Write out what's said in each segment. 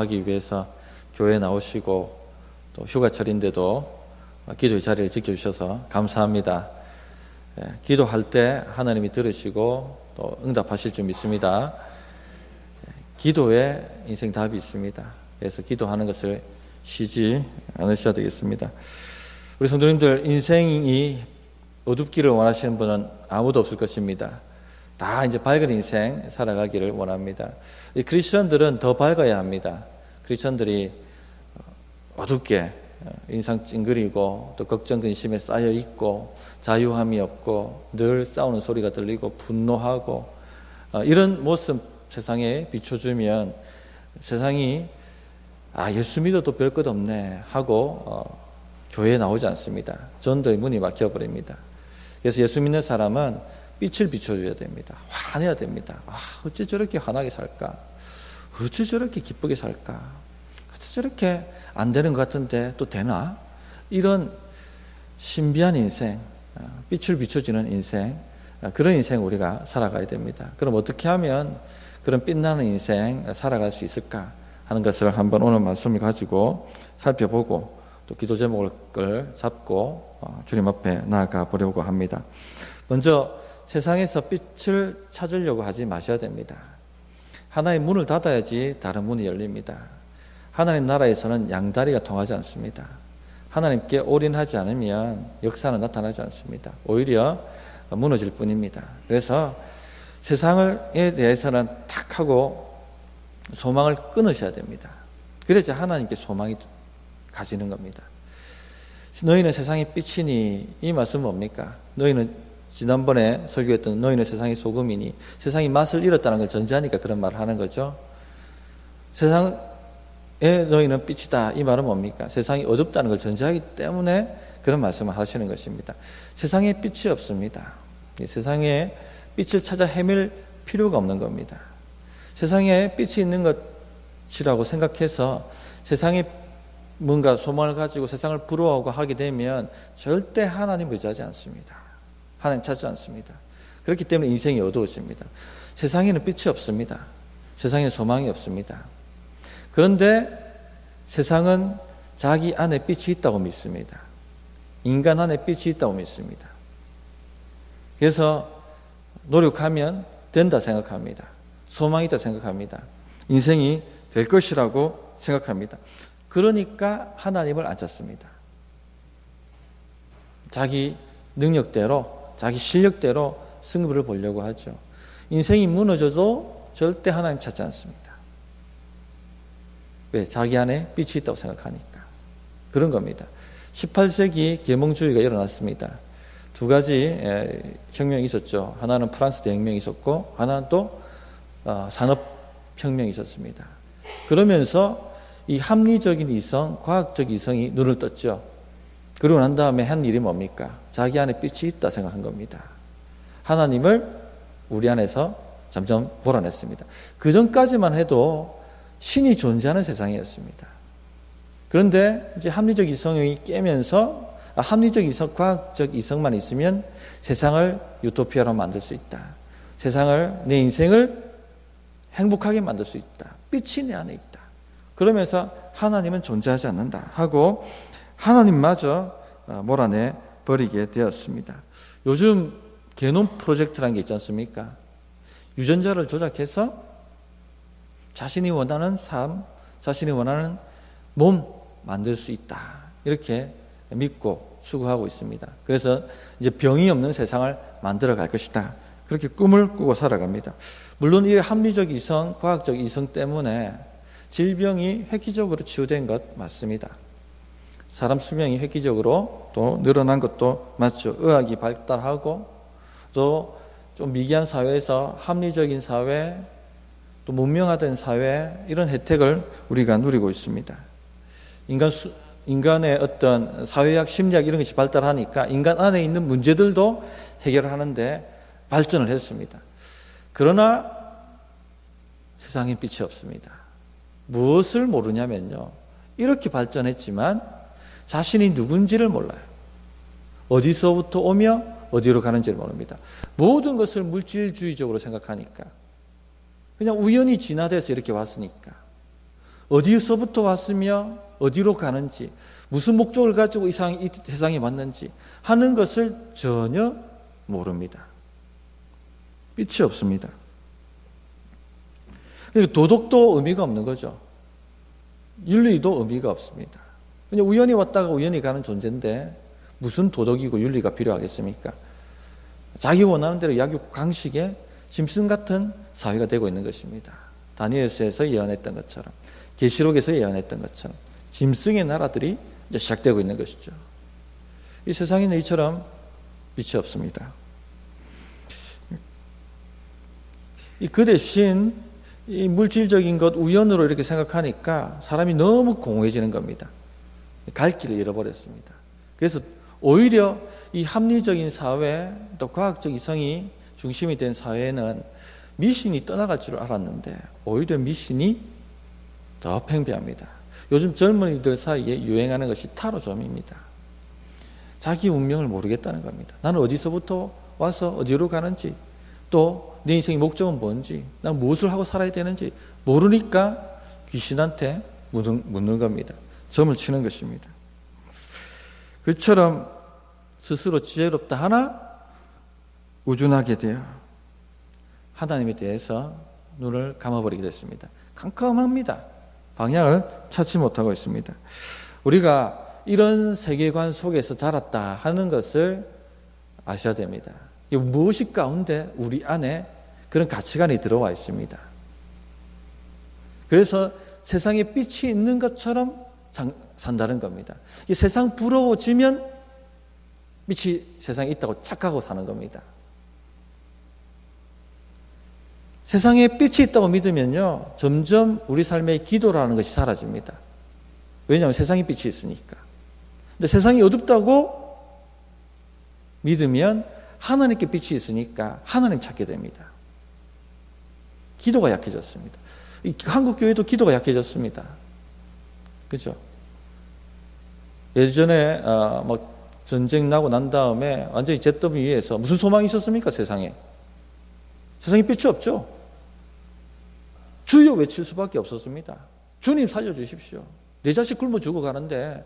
하기 위해서 교회에 나오시고 또 휴가철인데도 기도의 자리를 지켜주셔서 감사합니다. 예, 기도할 때 하나님이 들으시고 또 응답하실 줄 믿습니다. 예, 기도에 인생 답이 있습니다. 그래서 기도하는 것을 쉬지 않으셔야 되겠습니다. 우리 성도님들 인생이 어둡기를 원하시는 분은 아무도 없을 것입니다. 다 이제 밝은 인생 살아가기를 원합니다. 이 크리스천들은 더 밝아야 합니다. 크리스천들이 어둡게 인상 찡그리고 또 걱정 근심에 쌓여 있고 자유함이 없고 늘 싸우는 소리가 들리고 분노하고 어, 이런 모습 세상에 비춰주면 세상이 아 예수 믿어도 별 것 없네 하고 어, 교회에 나오지 않습니다. 전도의 문이 막혀 버립니다. 그래서 예수 믿는 사람은 빛을 비춰줘야 됩니다. 화내야 됩니다. 아, 어째 저렇게 환하게 살까? 어째 저렇게 기쁘게 살까? 어째 저렇게 안 되는 것 같은데 또 되나? 이런 신비한 인생, 아, 빛을 비춰주는 인생, 아, 그런 인생 우리가 살아가야 됩니다. 그럼 어떻게 하면 그런 빛나는 인생 살아갈 수 있을까 하는 것을 한번 오늘 말씀을 가지고 살펴보고 또 기도 제목을 잡고 어, 주님 앞에 나아가 보려고 합니다. 먼저 세상에서 빛을 찾으려고 하지 마셔야 됩니다. 하나의 문을 닫아야지 다른 문이 열립니다. 하나님 나라에서는 양다리가 통하지 않습니다. 하나님께 올인하지 않으면 역사는 나타나지 않습니다. 오히려 무너질 뿐입니다. 그래서 세상에 대해서는 탁 하고 소망을 끊으셔야 됩니다. 그래야 하나님께 소망이 가지는 겁니다. 너희는 세상의 빛이니 이 말씀은 뭡니까? 너희는 지난번에 설교했던 너희는 세상의 소금이니 세상이 맛을 잃었다는 걸 전제하니까 그런 말을 하는 거죠. 세상에 너희는 빛이다 이 말은 뭡니까? 세상이 어둡다는 걸 전제하기 때문에 그런 말씀을 하시는 것입니다. 세상에 빛이 없습니다. 세상에 빛을 찾아 헤맬 필요가 없는 겁니다. 세상에 빛이 있는 것이라고 생각해서 세상에 뭔가 소망을 가지고 세상을 부러워하고 하게 되면 절대 하나님 의지하지 않습니다. 하나님 찾지 않습니다. 그렇기 때문에 인생이 어두워집니다. 세상에는 빛이 없습니다. 세상에는 소망이 없습니다. 그런데 세상은 자기 안에 빛이 있다고 믿습니다. 인간 안에 빛이 있다고 믿습니다. 그래서 노력하면 된다 생각합니다. 소망이 있다 생각합니다. 인생이 될 것이라고 생각합니다. 그러니까 하나님을 안 찾습니다. 자기 능력대로, 자기 실력대로 승부를 보려고 하죠. 인생이 무너져도 절대 하나님 찾지 않습니다. 왜? 자기 안에 빛이 있다고 생각하니까. 그런 겁니다. 18세기 계몽주의가 일어났습니다. 두 가지 혁명이 있었죠. 하나는 프랑스 대혁명이 있었고, 하나는 또 어, 산업혁명이 있었습니다. 그러면서 이 합리적인 이성, 과학적 이성이 눈을 떴죠. 그러고 난 다음에 한 일이 뭡니까? 자기 안에 빛이 있다 생각한 겁니다. 하나님을 우리 안에서 점점 몰아냈습니다. 그 전까지만 해도 신이 존재하는 세상이었습니다. 그런데 이제 합리적 이성이 깨면서 아, 합리적 이성, 과학적 이성만 있으면 세상을 유토피아로 만들 수 있다. 세상을, 내 인생을 행복하게 만들 수 있다. 빛이 내 안에 있다. 그러면서 하나님은 존재하지 않는다 하고 하나님마저 어, 몰아내 버리게 되었습니다. 요즘 개놈 프로젝트라는 게 있지 않습니까? 유전자를 조작해서 자신이 원하는 삶, 자신이 원하는 몸 만들 수 있다. 이렇게 믿고 추구하고 있습니다. 그래서 이제 병이 없는 세상을 만들어 갈 것이다. 그렇게 꿈을 꾸고 살아갑니다. 물론 이 합리적 이성, 과학적 이성 때문에 질병이 획기적으로 치유된 것 맞습니다. 사람 수명이 획기적으로 또 늘어난 것도 맞죠. 의학이 발달하고 또 좀 미개한 사회에서 합리적인 사회, 또 문명화된 사회 이런 혜택을 우리가 누리고 있습니다. 인간 수, 인간의 어떤 사회학, 심리학 이런 것이 발달하니까 인간 안에 있는 문제들도 해결하는데 발전을 했습니다. 그러나 세상에 빛이 없습니다. 무엇을 모르냐면요. 이렇게 발전했지만 자신이 누군지를 몰라요. 어디서부터 오며 어디로 가는지를 모릅니다. 모든 것을 물질주의적으로 생각하니까. 그냥 우연히 진화돼서 이렇게 왔으니까. 어디서부터 왔으며 어디로 가는지 무슨 목적을 가지고 이, 상, 이 세상에 왔는지 하는 것을 전혀 모릅니다. 빛이 없습니다. 도덕도 의미가 없는 거죠. 윤리도 의미가 없습니다. 그냥 우연히 왔다가 우연히 가는 존재인데 무슨 도덕이고 윤리가 필요하겠습니까? 자기 원하는 대로 약육 강식에 짐승 같은 사회가 되고 있는 것입니다. 다니엘서에서 예언했던 것처럼 계시록에서 예언했던 것처럼 짐승의 나라들이 이제 시작되고 있는 것이죠. 이 세상에는 이처럼 빛이 없습니다. 그 대신 이 물질적인 것 우연으로 이렇게 생각하니까 사람이 너무 공허해지는 겁니다. 갈 길을 잃어버렸습니다. 그래서 오히려 이 합리적인 사회 또 과학적 이성이 중심이 된 사회는 미신이 떠나갈 줄 알았는데 오히려 미신이 더 팽배합니다. 요즘 젊은이들 사이에 유행하는 것이 타로점입니다. 자기 운명을 모르겠다는 겁니다. 나는 어디서부터 와서 어디로 가는지 또 내 인생의 목적은 뭔지 난 무엇을 하고 살아야 되는지 모르니까 귀신한테 묻는, 묻는 겁니다. 점을 치는 것입니다. 그처럼 스스로 지혜롭다 하나 우준하게 되어 하나님에 대해서 눈을 감아버리게 됐습니다. 깜깜합니다. 방향을 찾지 못하고 있습니다. 우리가 이런 세계관 속에서 자랐다 하는 것을 아셔야 됩니다. 이 무엇이 가운데 우리 안에 그런 가치관이 들어와 있습니다. 그래서 세상에 빛이 있는 것처럼 산다는 겁니다. 이 세상 부러워지면 빛이 세상에 있다고 착각하고 사는 겁니다. 세상에 빛이 있다고 믿으면요, 점점 우리 삶의 기도라는 것이 사라집니다. 왜냐하면 세상에 빛이 있으니까. 근데 세상이 어둡다고 믿으면 하나님께 빛이 있으니까 하나님 찾게 됩니다. 기도가 약해졌습니다. 한국 교회도 기도가 약해졌습니다. 그죠? 예전에 어, 뭐 전쟁 나고 난 다음에 완전히 잿더미 위에서 무슨 소망이 있었습니까 세상에? 세상에 빛이 없죠. 주여 외칠 수밖에 없었습니다. 주님 살려주십시오. 내 자식 굶어 죽어가는데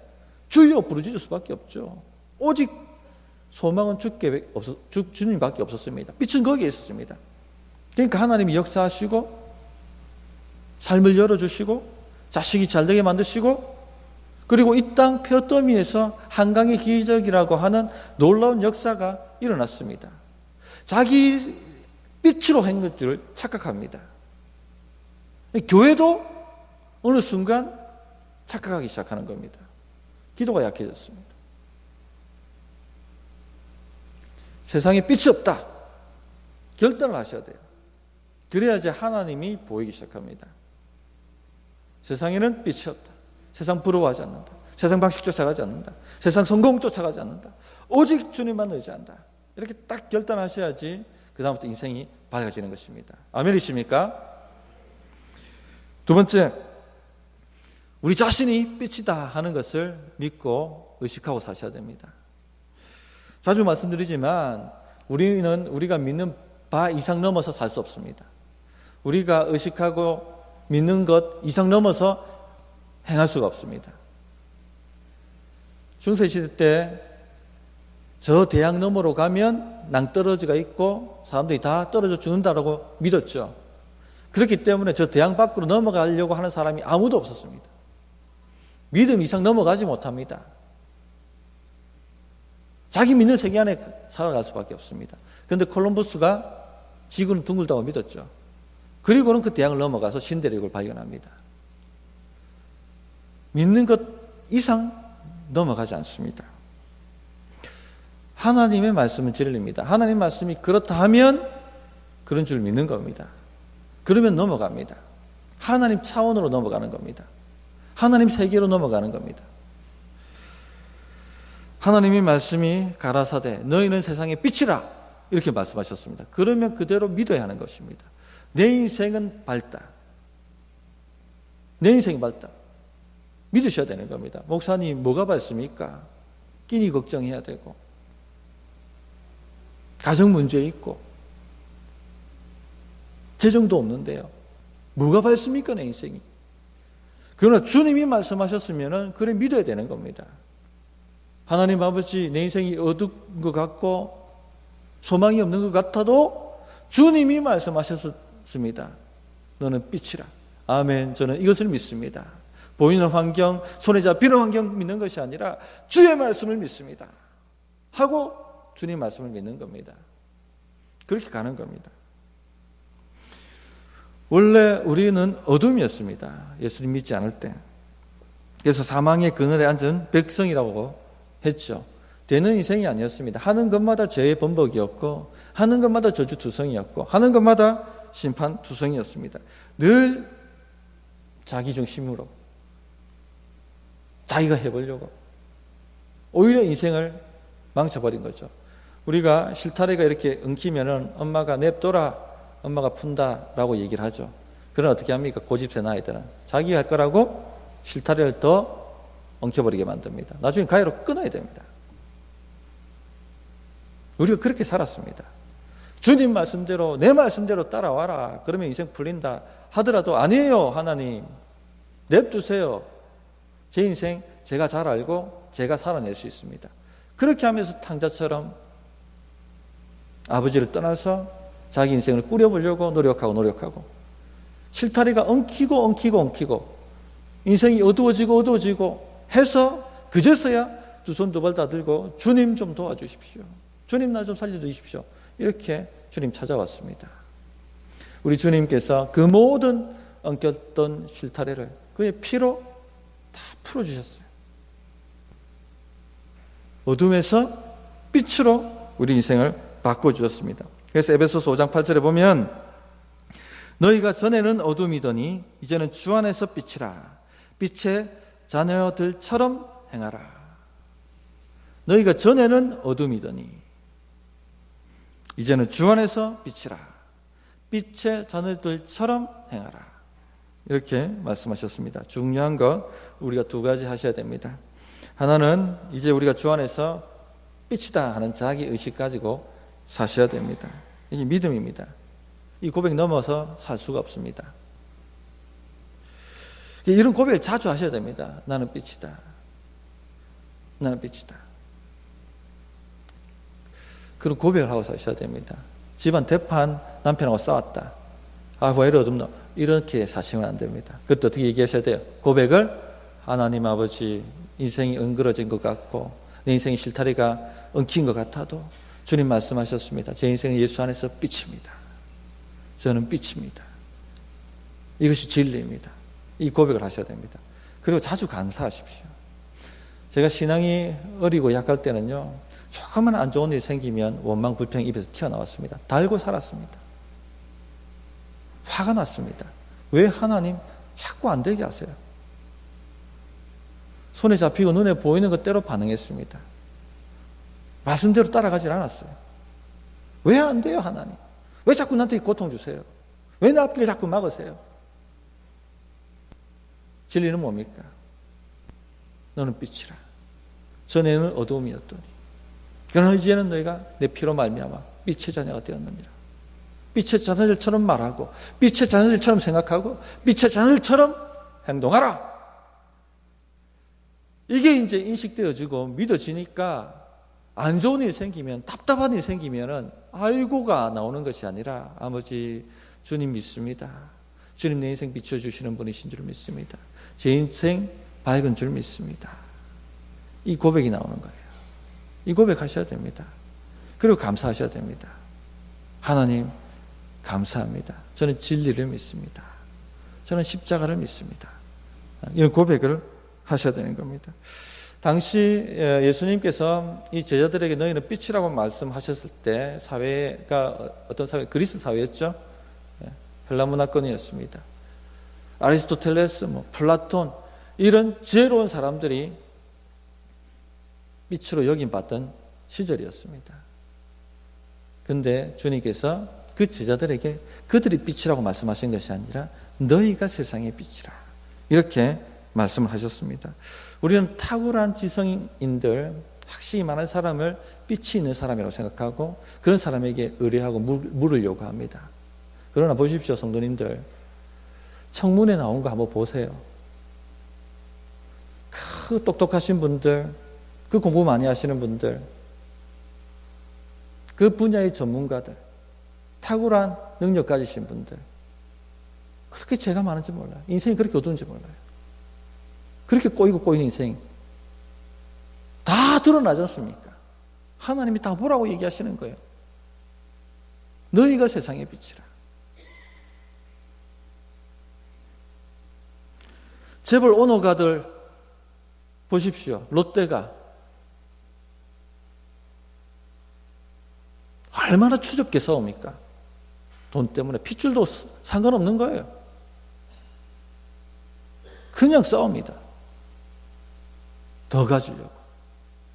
주여 부르짖을 수밖에 없죠. 오직 소망은 주께 없었, 주, 주님밖에 없었습니다. 빛은 거기에 있었습니다. 그러니까 하나님이 역사하시고 삶을 열어주시고 자식이 잘 되게 만드시고 그리고 이 땅 펴더미에서 한강의 기적이라고 하는 놀라운 역사가 일어났습니다. 자기 빛으로 한 것들을 착각합니다. 교회도 어느 순간 착각하기 시작하는 겁니다. 기도가 약해졌습니다. 세상에 빛이 없다. 결단을 하셔야 돼요. 그래야지 하나님이 보이기 시작합니다. 세상에는 빛이 없다. 세상 부러워하지 않는다. 세상 방식 쫓아가지 않는다. 세상 성공 쫓아가지 않는다. 오직 주님만 의지한다. 이렇게 딱 결단하셔야지 그다음부터 인생이 밝아지는 것입니다. 아멘이십니까? 두 번째, 우리 자신이 빛이다 하는 것을 믿고 의식하고 사셔야 됩니다. 자주 말씀드리지만 우리는 우리가 믿는 바 이상 넘어서 살 수 없습니다. 우리가 의식하고 믿는 것 이상 넘어서 행할 수가 없습니다. 중세시대 때 저 대양 너머로 가면 낭떠러지가 있고 사람들이 다 떨어져 죽는다라고 믿었죠. 그렇기 때문에 저 대양 밖으로 넘어가려고 하는 사람이 아무도 없었습니다. 믿음 이상 넘어가지 못합니다. 자기 믿는 세계 안에 살아갈 수밖에 없습니다. 그런데 콜럼버스가 지구는 둥글다고 믿었죠. 그리고는 그 대양을 넘어가서 신대륙을 발견합니다. 믿는 것 이상 넘어가지 않습니다. 하나님의 말씀은 진리입니다. 하나님 말씀이 그렇다 하면 그런 줄 믿는 겁니다. 그러면 넘어갑니다. 하나님 차원으로 넘어가는 겁니다. 하나님 세계로 넘어가는 겁니다. 하나님의 말씀이 가라사대 너희는 세상의 빛이라 이렇게 말씀하셨습니다. 그러면 그대로 믿어야 하는 것입니다. 내 인생은 밝다. 내 인생이 밝다. 믿으셔야 되는 겁니다. 목사님, 뭐가 밝습니까? 끼니 걱정해야 되고, 가정 문제 있고, 재정도 없는데요. 뭐가 밝습니까, 내 인생이? 그러나 주님이 말씀하셨으면 그래 믿어야 되는 겁니다. 하나님 아버지 내 인생이 어두운 것 같고 소망이 없는 것 같아도 주님이 말씀하셨 습니다. 너는 빛이라. 아멘. 저는 이것을 믿습니다. 보이는 환경, 손에 잡히는 환경 믿는 것이 아니라 주의 말씀을 믿습니다. 하고 주님 말씀을 믿는 겁니다. 그렇게 가는 겁니다. 원래 우리는 어둠이었습니다. 예수님 믿지 않을 때. 그래서 사망의 그늘에 앉은 백성이라고 했죠. 되는 인생이 아니었습니다. 하는 것마다 죄의 번복이었고, 하는 것마다 저주투성이었고, 하는 것마다 심판투성이었습니다. 늘 자기 중심으로, 자기가 해보려고, 오히려 인생을 망쳐버린 거죠. 우리가 실타래가 이렇게 엉키면은 엄마가 냅둬라, 엄마가 푼다라고 얘기를 하죠. 그럼 어떻게 합니까? 고집센 아이들은. 자기가 할 거라고 실타래를 더 엉켜버리게 만듭니다. 나중에 가위로 끊어야 됩니다. 우리가 그렇게 살았습니다. 주님 말씀대로, 내 말씀대로 따라와라. 그러면 인생 풀린다. 하더라도 아니에요, 하나님. 냅두세요. 제 인생 제가 잘 알고 제가 살아낼 수 있습니다. 그렇게 하면서 탕자처럼 아버지를 떠나서 자기 인생을 꾸려보려고 노력하고 노력하고 실타리가 엉키고 엉키고 엉키고 인생이 어두워지고 어두워지고 해서 그제서야 두 손 두 발 다 들고 주님 좀 도와주십시오. 주님 나 좀 살려주십시오. 이렇게 주님 찾아왔습니다. 우리 주님께서 그 모든 엉켰던 실타래를 그의 피로 다 풀어주셨어요. 어둠에서 빛으로 우리 인생을 바꿔주셨습니다. 그래서 에베소서 5장 8절에 보면 너희가 전에는 어둠이더니 이제는 주 안에서 빛이라 빛의 자녀들처럼 행하라. 너희가 전에는 어둠이더니 이제는 주 안에서 빛이라. 빛의 자녀들처럼 행하라. 이렇게 말씀하셨습니다. 중요한 것 우리가 두 가지 하셔야 됩니다. 하나는 이제 우리가 주 안에서 빛이다 하는 자기 의식 가지고 사셔야 됩니다. 이게 믿음입니다. 이 고백 넘어서 살 수가 없습니다. 이런 고백을 자주 하셔야 됩니다. 나는 빛이다. 나는 빛이다. 그런 고백을 하고 사셔야 됩니다. 집안 대판 남편하고 싸웠다. 아, 왜 이래 어둡노? 이렇게 사시면 안 됩니다. 그것도 어떻게 얘기하셔야 돼요? 고백을 하나님 아버지 인생이 엉그러진 것 같고 내 인생의 실타리가 엉킨 것 같아도 주님 말씀하셨습니다. 제 인생은 예수 안에서 빛입니다. 저는 빛입니다. 이것이 진리입니다. 이 고백을 하셔야 됩니다. 그리고 자주 감사하십시오. 제가 신앙이 어리고 약할 때는요, 조금만 안 좋은 일이 생기면 원망, 불평 입에서 튀어나왔습니다. 달고 살았습니다. 화가 났습니다. 왜 하나님 자꾸 안 되게 하세요? 손에 잡히고 눈에 보이는 것대로 반응했습니다. 말씀대로 따라가질 않았어요. 왜 안 돼요, 하나님? 왜 자꾸 나한테 고통 주세요? 왜 내 앞길 자꾸 막으세요? 진리는 뭡니까? 너는 빛이라. 전에는 어두움이었더니. 그러나 이제는 너희가 내 피로 말미암아 빛의 자녀가 되었느니라. 빛의 자녀들처럼 말하고 빛의 자녀들처럼 생각하고 빛의 자녀들처럼 행동하라. 이게 이제 인식되어지고 믿어지니까 안 좋은 일이 생기면 답답한 일이 생기면은 아이고가 나오는 것이 아니라 아버지 주님 믿습니다. 주님 내 인생 비춰 주시는 분이신 줄 믿습니다. 제 인생 밝은 줄 믿습니다. 이 고백이 나오는 거예요. 이 고백하셔야 됩니다. 그리고 감사하셔야 됩니다. 하나님, 감사합니다. 저는 진리를 믿습니다. 저는 십자가를 믿습니다. 이런 고백을 하셔야 되는 겁니다. 당시 예수님께서 이 제자들에게 너희는 빛이라고 말씀하셨을 때 사회가 어떤 사회? 그리스 사회였죠. 예, 헬라 문화권이었습니다. 아리스토텔레스, 뭐 플라톤 이런 지혜로운 사람들이 빛으로 여김 받던 시절이었습니다. 근데 주님께서 그 제자들에게 그들이 빛이라고 말씀하신 것이 아니라 너희가 세상의 빛이라 이렇게 말씀을 하셨습니다. 우리는 탁월한 지성인들 확실히 많은 사람을 빛이 있는 사람이라고 생각하고 그런 사람에게 의뢰하고 물을 요구합니다. 그러나 보십시오 성도님들 청문회 나온 거 한번 보세요. 그 똑똑하신 분들, 그 공부 많이 하시는 분들, 그 분야의 전문가들, 탁월한 능력 가지신 분들, 그렇게 죄가 많은지 몰라요. 인생이 그렇게 어두운지 몰라요. 그렇게 꼬이고 꼬이는 인생 다 드러나지 않습니까? 하나님이 다 보라고 얘기하시는 거예요. 너희가 세상의 빛이라. 재벌 오너가들 보십시오. 롯데가 얼마나 추접게 싸웁니까? 돈 때문에 핏줄도 상관없는 거예요. 그냥 싸웁니다. 더 가지려고.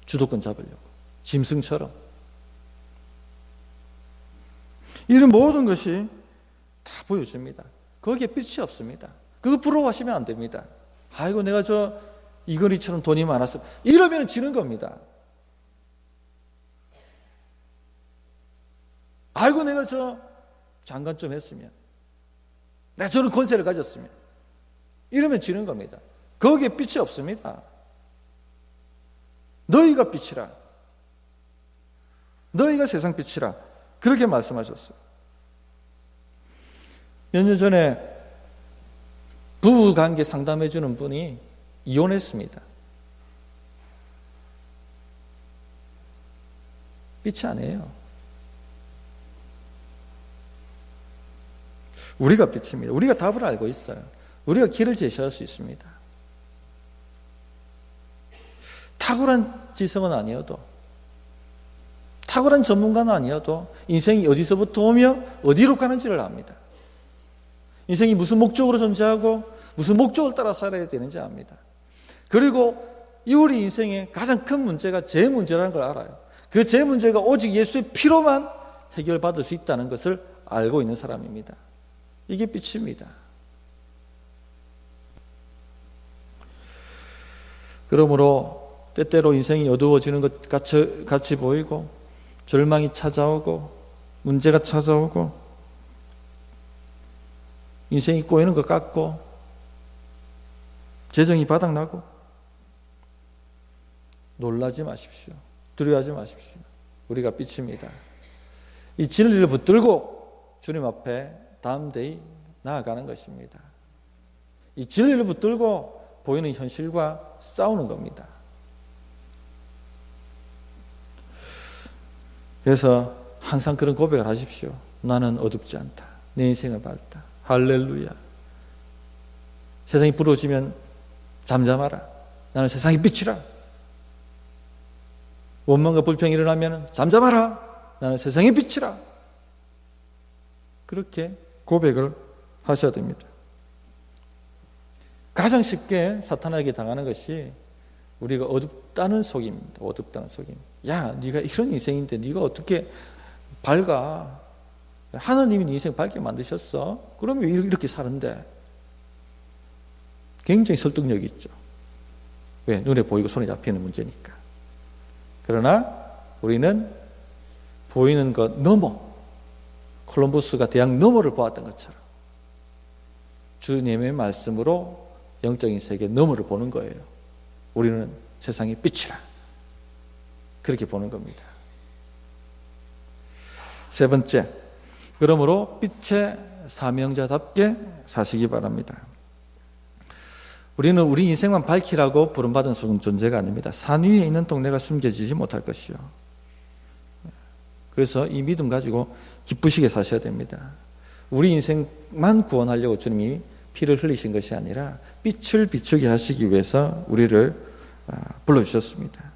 주도권 잡으려고. 짐승처럼. 이런 모든 것이 다 보여줍니다. 거기에 빛이 없습니다. 그거 부러워하시면 안 됩니다. 아이고, 내가 저 이거리처럼 돈이 많았어. 이러면 지는 겁니다. 아이고, 내가 저 장관 좀 했으면. 내가 저런 권세를 가졌으면. 이러면 지는 겁니다. 거기에 빛이 없습니다. 너희가 빛이라. 너희가 세상 빛이라. 그렇게 말씀하셨어요. 몇 년 전에 부부 관계 상담해 주는 분이 이혼했습니다. 빛이 아니에요. 우리가 빛입니다. 우리가 답을 알고 있어요. 우리가 길을 제시할 수 있습니다. 탁월한 지성은 아니어도 탁월한 전문가는 아니어도 인생이 어디서부터 오며 어디로 가는지를 압니다. 인생이 무슨 목적으로 존재하고 무슨 목적을 따라 살아야 되는지 압니다. 그리고 이 우리 인생의 가장 큰 문제가 제 문제라는 걸 알아요. 그제 문제가 오직 예수의 피로만 해결받을 수 있다는 것을 알고 있는 사람입니다. 이게 빛입니다. 그러므로 때때로 인생이 어두워지는 것 같이, 같이 보이고 절망이 찾아오고 문제가 찾아오고 인생이 꼬이는 것 같고 재정이 바닥나고 놀라지 마십시오. 두려워하지 마십시오. 우리가 빛입니다. 이 진리를 붙들고 주님 앞에 다음 데이 나아가는 것입니다. 이 진리를 붙들고 보이는 현실과 싸우는 겁니다. 그래서 항상 그런 고백을 하십시오. 나는 어둡지 않다. 내 인생은 밝다. 할렐루야. 세상이 부러지면 잠잠하라. 나는 세상의 빛이라. 원망과 불평이 일어나면 잠잠하라. 나는 세상의 빛이라. 그렇게 고백을 하셔야 됩니다. 가장 쉽게 사탄에게 당하는 것이 우리가 어둡다는 속임입니다. 어둡다는 속임. 야, 네가 이런 인생인데 네가 어떻게 밝아? 하나님이 네 인생 밝게 만드셨어. 그러면 이렇게 사는데 굉장히 설득력이 있죠. 왜? 눈에 보이고 손에 잡히는 문제니까. 그러나 우리는 보이는 것 넘어 콜럼부스가 대학 너머를 보았던 것처럼 주님의 말씀으로 영적인 세계 너머를 보는 거예요. 우리는 세상의 빛이라. 그렇게 보는 겁니다. 세 번째, 그러므로 빛의 사명자답게 사시기 바랍니다. 우리는 우리 인생만 밝히라고 부름받은 존재가 아닙니다. 산 위에 있는 동네가 숨겨지지 못할 것이요. 그래서 이 믿음 가지고 기쁘시게 사셔야 됩니다. 우리 인생만 구원하려고 주님이 피를 흘리신 것이 아니라 빛을 비추게 하시기 위해서 우리를 아, 불러주셨습니다.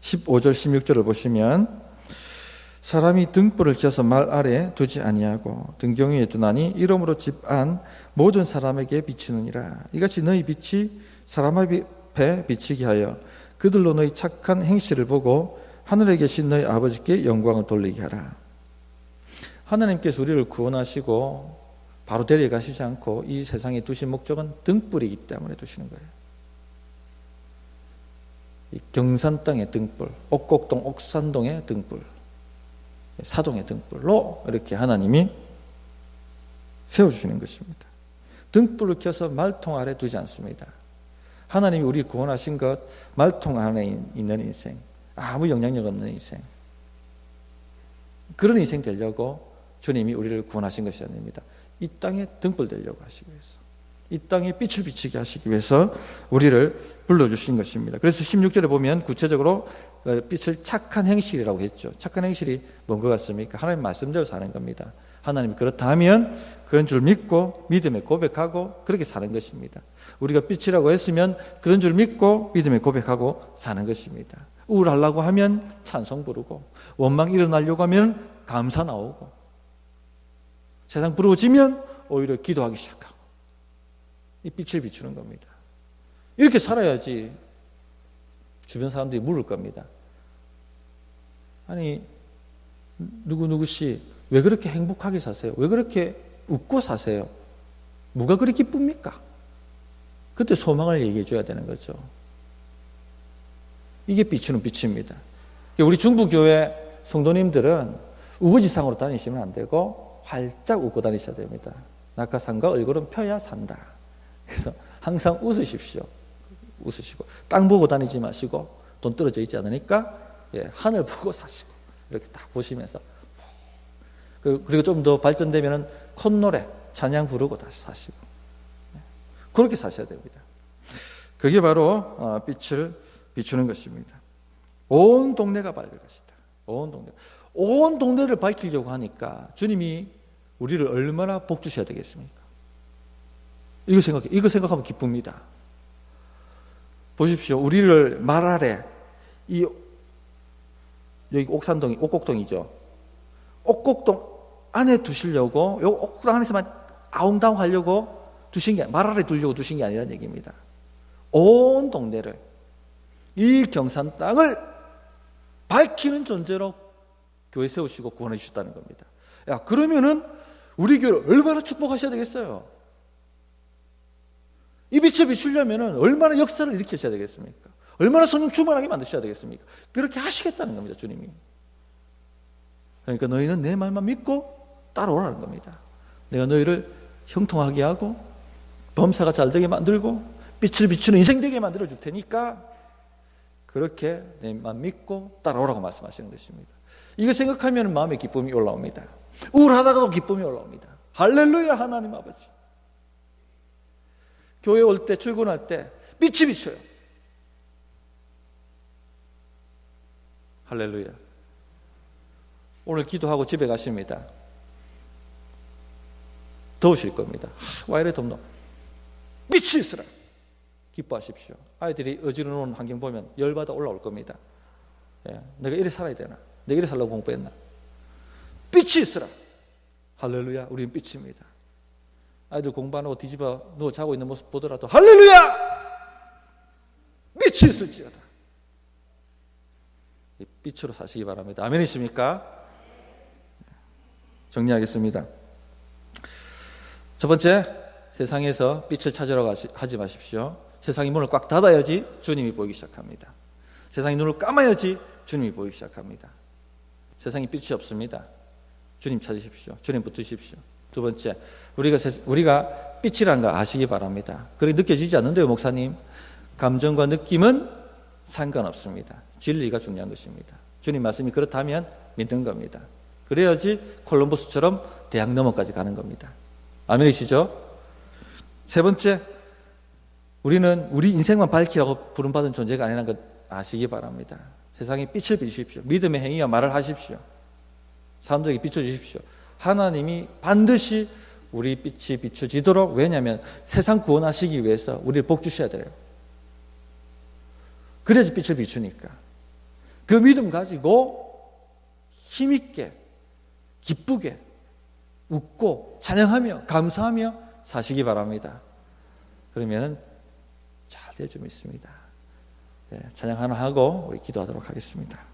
15절, 16절을 보시면 사람이 등불을 켜서 말 아래 두지 아니하고 등경 위에 두나니 이름으로 집 안 모든 사람에게 비치느니라. 이같이 너희 빛이 사람 앞에 비치게 하여 그들로 너희 착한 행실을 보고 하늘에 계신 너희 아버지께 영광을 돌리게 하라. 하나님께서 우리를 구원하시고 바로 데려가시지 않고 이 세상에 두신 목적은 등불이기 때문에 두시는 거예요. 경산 땅의 등불, 옥곡동 옥산동의 등불, 사동의 등불로 이렇게 하나님이 세워주시는 것입니다. 등불을 켜서 말통 아래 두지 않습니다. 하나님이 우리 구원하신 것 말통 안에 있는 인생, 아무 영향력 없는 인생. 그런 인생 되려고 주님이 우리를 구원하신 것이 아닙니다. 이 땅에 등불 되려고 하시기 위해서. 이 땅에 빛을 비치게 하시기 위해서 우리를 불러주신 것입니다. 그래서 16절에 보면 구체적으로 어, 빛을 착한 행실이라고 했죠. 착한 행실이 뭔 것 같습니까? 하나님 말씀대로 사는 겁니다. 하나님이 그렇다면 그런 줄 믿고 믿음에 고백하고 그렇게 사는 것입니다. 우리가 빛이라고 했으면 그런 줄 믿고 믿음에 고백하고 사는 것입니다. 우울하려고 하면 찬송 부르고 원망 일어나려고 하면 감사 나오고 세상 부러워지면 오히려 기도하기 시작하고 이 빛을 비추는 겁니다. 이렇게 살아야지 주변 사람들이 물을 겁니다. 아니 누구 누구 씨 왜 그렇게 행복하게 사세요? 왜 그렇게 웃고 사세요? 뭐가 그리 기쁩니까? 그때 소망을 얘기해 줘야 되는 거죠. 이게 비추는 빛입니다. 우리 중부교회 성도님들은 우거지상으로 다니시면 안 되고 활짝 웃고 다니셔야 됩니다. 낙하산과 얼굴은 펴야 산다. 그래서 항상 웃으십시오. 웃으시고 땅 보고 다니지 마시고 돈 떨어져 있지 않으니까 예, 하늘 보고 사시고 이렇게 딱 보시면서 그, 그리고 좀 더 발전되면은 콧노래 찬양 부르고 다시 사시고 예, 그렇게 사셔야 됩니다. 그게 바로 어, 빛을 비추는 것입니다. 온 동네가 밝을 것이다. 온 동네. 온 동네를 밝히려고 하니까 주님이 우리를 얼마나 복 주셔야 되겠습니까? 이거 생각해. 이거 생각하면 기쁩니다. 보십시오. 우리를 말 아래 이 여기 옥산동이 옥곡동이죠. 옥곡동 안에 두시려고 요 옥곡동 안에서만 아웅다웅 하려고 두신 게 말 아래 두려고 두신 게 아니라는 얘기입니다. 온 동네를 이 경산 땅을 밝히는 존재로 교회 세우시고 구원해 주셨다는 겁니다. 야, 그러면은 우리 교회를 얼마나 축복하셔야 되겠어요? 이 빛을 비추려면은 얼마나 역사를 일으키셔야 되겠습니까? 얼마나 성령 충만하게 만드셔야 되겠습니까? 그렇게 하시겠다는 겁니다, 주님이. 그러니까 너희는 내 말만 믿고 따라오라는 겁니다. 내가 너희를 형통하게 하고 범사가 잘 되게 만들고 빛을 비추는 인생 되게 만들어 줄 테니까 그렇게 내만 믿고 따라오라고 말씀하시는 것입니다. 이거 생각하면 마음에 기쁨이 올라옵니다. 우울하다가도 기쁨이 올라옵니다. 할렐루야 하나님 아버지. 교회 올 때 출근할 때 빛이 비쳐요. 할렐루야. 오늘 기도하고 집에 가십니다. 더우실 겁니다. 하, 와 이래 덥노. 있으라. 기뻐하십시오. 아이들이 어지러운 환경 보면 열받아 올라올 겁니다. 예, 내가 이래 살아야 되나? 내가 이래 살라고 공부했나? 빛이 있으라. 할렐루야. 우리는 빛입니다. 아이들 공부 안 하고 뒤집어 누워 자고 있는 모습 보더라도 할렐루야! 빛이 있을지어다. 빛으로 사시기 바랍니다. 아멘이십니까? 정리하겠습니다. 첫 번째, 세상에서 빛을 찾으러 하지 마십시오. 세상이 문을 꽉 닫아야지 주님이 보이기 시작합니다. 세상이 눈을 감아야지 주님이 보이기 시작합니다. 세상에 빛이 없습니다. 주님 찾으십시오. 주님 붙으십시오. 두 번째, 우리가, 우리가 빛이란 거 아시기 바랍니다. 그렇게 느껴지지 않는데요, 목사님. 감정과 느낌은 상관없습니다. 진리가 중요한 것입니다. 주님 말씀이 그렇다면 믿는 겁니다. 그래야지 콜럼버스처럼 대학 너머까지 가는 겁니다. 아멘이시죠? 세 번째, 우리는 우리 인생만 밝히라고 부름받은 존재가 아니라는 것 아시기 바랍니다. 세상에 빛을 비주십시오. 믿음의 행위와 말을 하십시오. 사람들에게 비춰주십시오. 하나님이 반드시 우리 빛이 비춰지도록 왜냐하면 세상 구원하시기 위해서 우리를 복 주셔야 돼요. 그래서 빛을 비추니까 그 믿음 가지고 힘 있게 기쁘게 웃고 찬양하며 감사하며 사시기 바랍니다. 그러면은 잘될줄 믿습니다. 네, 찬양 하나 하고 우리 기도하도록 하겠습니다.